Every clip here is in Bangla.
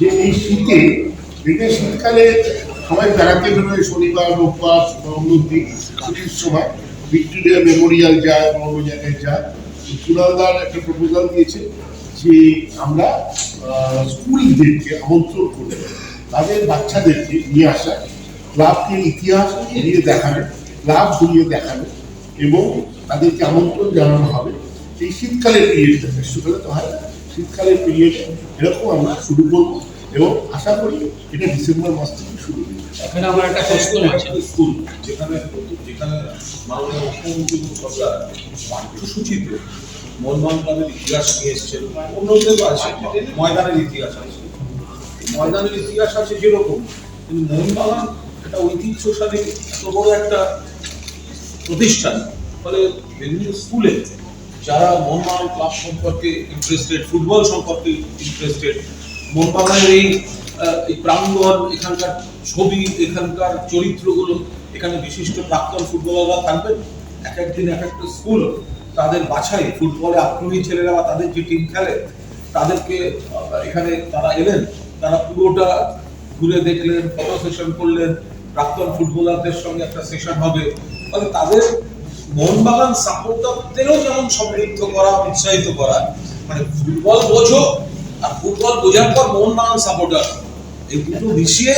যে এই শীতে দেখে শীতকালে সবাই বেড়াতে বেরোয় শনিবার রোববার অন্যদিন ছুটির সময়। ভিক্টোরিয়া মেমোরিয়াল যায় বা অন্য জায়গায় যায় কুলালদার একটা প্রপোজাল দিয়েছে যে আমরা স্কুলদেরকে আমন্ত্রণ করে তাদের বাচ্চাদেরকে নিয়ে আসা ক্লাবকে ইতিহাস ঘুরিয়ে দেখানো ক্লাব ঘুরিয়ে দেখানো এবং তাদেরকে আমন্ত্রণ জানানো হবে। এই শীতকালের পিরিয়ডটা গ্রীষ্মকালে তো হয় না, শীতকালের পিরিয়ডে এরকম আমরা শুরু করব এবং আশা করি এটা ডিসেম্বর মাস থেকে শুরু হবে। এখানে আমার একটা প্রশ্ন আছে। স্কুল যেখানে যেখানে মাননীয় মুখ্যমন্ত্রী সরকার পাঠ্যসূচিতে মোহনবাগান ক্লাবের ইতিহাস নিয়ে এসছেন। অন্যদের আছে ময়দানের ইতিহাস আছে। ময়দানের ইতিহাস আছে যেরকম কিন্তু মোহনবাগান একটা ঐতিহ্যশালী এত বড় একটা প্রতিষ্ঠান ফলে বিভিন্ন স্কুলে যারা মোহনবাগান ক্লাব সম্পর্কে ইন্টারেস্টেড ফুটবল সম্পর্কে ইন্টারেস্টেড মোহনবাগানের এই এই প্রাঙ্গণ, এখানকার ছবি, এখানকার চরিত্রগুলো, এখানে বিশিষ্ট প্রাক্তন ফুটবলাররা থাকবেন, এক একদিন এক একটা স্কুল তাদের বাছাই, ফুটবলে আগ্রহী ছেলেরা বা তাদের যে টিম খেলে, তাদেরকে এখানে তারা এলেন, তারা পুরোটা ঘুরে দেখলেন ফটো সেশন করলেন, প্রাক্তন ফুটবলারদের সঙ্গে একটা সেশন হবে তাদের মোহনবাগান সাপোর্টারদেরও যেমন সমৃদ্ধ করা, উৎসাহিত করা মানে ফুটবল বোঝো আর ফুটবল বোঝার পর মোহনবাগান সাপোর্টার। এই দুটো মিশিয়ে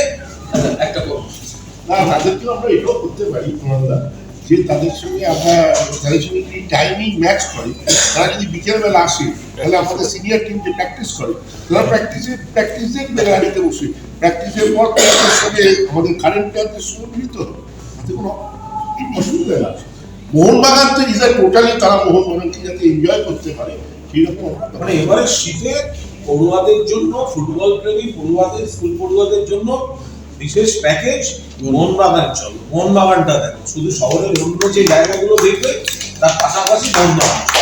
একটা কর্মসূচি না, তাদেরকেও আমরা এটাও করতে পারি তোমাদের যে তাদের সঙ্গে আমরা, তাদের সঙ্গে যদি টাইমিং ম্যাচ করে, তারা যদি বিকেলবেলা আসে, তাহলে আমাদের সিনিয়র টিম যে প্র্যাকটিস করে। তারা প্র্যাকটিসে প্র্যাকটিসের গাড়িতে বসে। প্র্যাকটিসের পর তাদের সঙ্গে আমাদের কারেন্ট প্লেয়ারদের সঙ্গে হবে তাতে কোনো অসুবিধা না মোহনবাগান তো ইজ টোটালি তারা মোহনবাগানকে যাতে এনজয় করতে পারে সেই রকম মানে এবারে শীতে পড়ুয়াদের জন্য ফুটবল প্রেমী পড়ুয়াদের স্কুল পড়ুয়াদের জন্য বিশেষ প্যাকেজ মোহনবাগান চলো, মোহনবাগানটা দেখো। শুধু শহরের অন্য যে জায়গাগুলো দেখবে, তার পাশাপাশি মোহনবাগান